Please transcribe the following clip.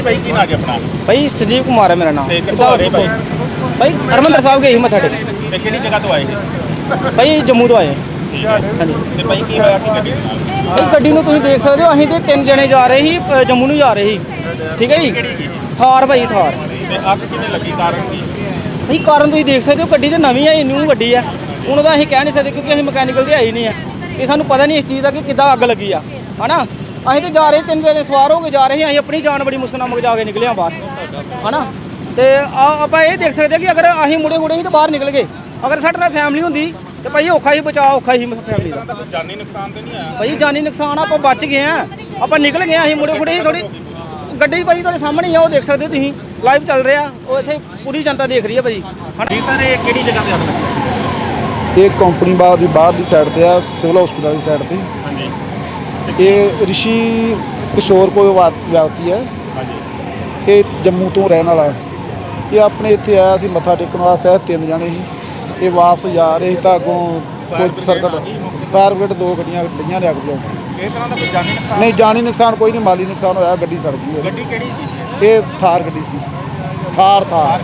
ਹਾਂਜੀ ਭਾਈ ਕੀ ਨਾਂ ਜੀ ਆਪਣਾ? ਭਾਈ ਸੰਜੀਵ ਕੁਮਾਰ ਹੈ ਮੇਰਾ ਨਾਮ। ਤੇ ਕਿੱਥੋਂ ਆ ਰਹੇ ਭਾਈ ਭਾਈ ਹਰਮੰਦਰ ਸਾਹਿਬ ਗਏ ਸੀ ਮੱਥਾ ਟੇਕਣ। ਤੇ ਕਿਹੜੀ ਜਗ੍ਹਾ ਤੋਂ ਆਏ ਸੀ ਭਾਈ ਜੰਮੂ ਤੋਂ ਆਏ। ਠੀਕ ਹੈ। ਹਾਂਜੀ। ਤੇ ਭਾਈ ਕੀ ਹੋਇਆ? ਕੀ ਗੱਡੀ ਦੇ ਨਾਲ ਭਾਈ ਗੱਡੀ ਨੂੰ ਤੁਸੀਂ ਦੇਖ ਸਕਦੇ ਹੋ ਅਸੀਂ ਤੇ ਤਿੰਨ ਜਣੇ ਜਾ ਰਹੇ ਸੀ ਅ, ਜੰਮੂ ਨੂੰ ਜਾ ਰਹੇ ਸੀ। ਠੀਕ ਹੈ ਜੀ? ਥਾਰ ਭਾਈ ਥਾਰ। ਤੇ ਅੱਗ ਕਿਵੇਂ ਲੱਗੀ? ਕਾਰਨ ਕੀ? ਭਾਈ ਕਾਰਨ ਤੁਸੀਂ ਦੇਖ ਸਕਦੇ ਹੋ ਗੱਡੀ ਤੇ ਨਵੀਂ ਹੈ ਇੰਨੀ ਵੱਡੀ ਆ। ਹੁਣ ਦਾ ਅਸੀਂ ਕਹਿ ਨਹੀਂ ਸਕਦੇ ਕਿਉਂਕਿ ਅਸੀਂ ਮਕੈਨੀਕਲ ਤੇ ਆਈ ਨਹੀਂ ਆ। ਇਹ ਸਾਨੂੰ ਪਤਾ ਨਹੀਂ ਇਸ ਚੀਜ਼ ਦਾ ਕਿ ਕਿੱਦਾਂ ਅੱਗ ਲੱਗੀ ਆ। ਹਨਾ? ਅਸੀਂ ਤੇ ਜਾ ਰਹੇ ਤਿੰਨ ਜਣੇ ਸਵਾਰ ਹੋ ਕੇ ਜਾ ਰਹੇ ਅਸੀਂ ਆਪਣੀ ਜਾਨ ਬੜੀ ਮੁਸ਼ਕਲ ਨਾਲ ਮਗਜਾ ਕੇ ਨਿਕਲੇ ਆ ਬਾਹਰ। ਹਨਾ? ਤੇ ਆ ਆਪਾਂ ਇਹ ਦੇਖ ਸਕਦੇ ਹਾਂ ਕਿ ਅਗਰ ਅਸੀਂ ਮੁੜੇ ਮੁੜੇ ਹੀ ਤਾਂ ਬਾਹਰ ਨਿਕਲ ਗਏ। ਅਗਰ ਸਾਡੇ ਨਾਲ ਫੈਮਿਲੀ ਹੁੰਦੀ ਤੇ ਭਾਈ ਔਖਾ ਹੀ ਬਚਾਅ ਔਖਾ ਹੀ ਫੈਮਿਲੀ ਦਾ। ਜਾਨੀ ਨੁਕਸਾਨ ਤੇ ਨਹੀਂ ਆਇਆ? ਭਾਈ ਜਾਨੀ ਨੁਕਸਾਨ ਆ, ਆਪਾਂ ਬਚ ਗਏ ਆ ਆਪਾਂ ਨਿਕਲ ਗਏ ਆ ਅਸੀਂ ਮੁੜੇ ਮੁੜੇ ਥੋੜੀ ਗੱਡੀ ਭਾਈ ਤੁਹਾਡੇ ਸਾਹਮਣੇ ਹੀ ਆ ਉਹ ਦੇਖ ਸਕਦੇ ਹੋ ਤੁਸੀਂ। ਲਾਈਵ ਚੱਲ ਰਿਹਾ ਉਹ ਇੱਥੇ ਪੂਰੀ ਜਨਤਾ ਦੇਖ ਰਹੀ ਹੈ ਭਾਈ। ਜੀ ਸਰ ਇਹ ਕਿਹੜੀ ਜਗ੍ਹਾ ਤੇ ਲੱਗੀ ਇਹ ਕੰਪਨੀ ਬਾਗ ਦੀ ਬਾਹਰ ਦੀ ਸਾਈਡ ਤੇ ਆ ਸਿਵਲ ਹਸਪੀਟਲ ਦੀ ਸਾਈਡ ਤੇ। ਹਾਂਜੀ। ਇਹ ਰਿਸ਼ੀ ਕਿਸ਼ੋਰ ਕੋਈ ਵਾ- ਵਿਅਕਤੀ ਹੈ। ਹਾਂਜੀ। ਇਹ ਜੰਮੂ ਤੋਂ ਰਹਿਣ ਵਾਲਾ ਹੈ। ਇਹ ਆਪਣੇ ਇੱਥੇ ਆਇਆ ਸੀ ਮੱਥਾ ਟੇਕਣ ਵਾਸਤੇ ਤਿੰਨ ਜਣੇ ਸੀ। ਇਹ ਵਾਪਸ ਜਾ ਰਹੇ ਸੀ ਤਾਂ ਅੱਗੋਂ ਕੋਈ ਸਰਕਟ ਫਾਇਰ ਬ੍ਰਿਗੇਡ ਦੋ ਗੱਡੀਆਂ ਡਈਆਂ ਅੱਗ। ਬੁਝਾਉਣ ਇਸ ਤਰ੍ਹਾਂ ਦਾ ਕੋਈ ਜਾਨੀ ਨੁਕਸਾਨ? ਨਹੀਂ ਜਾਨੀ ਨੁਕਸਾਨ ਕੋਈ ਨਹੀਂ ਮਾਲੀ ਨੁਕਸਾਨ ਹੋਇਆ ਗੱਡੀ ਸੜ ਗਈ। ਗੱਡੀ ਕਿਹੜੀ ਸੀ ਇਹ ਥਾਰ ਗੱਡੀ ਸੀ। ਥਾਰ ਥਾਰ।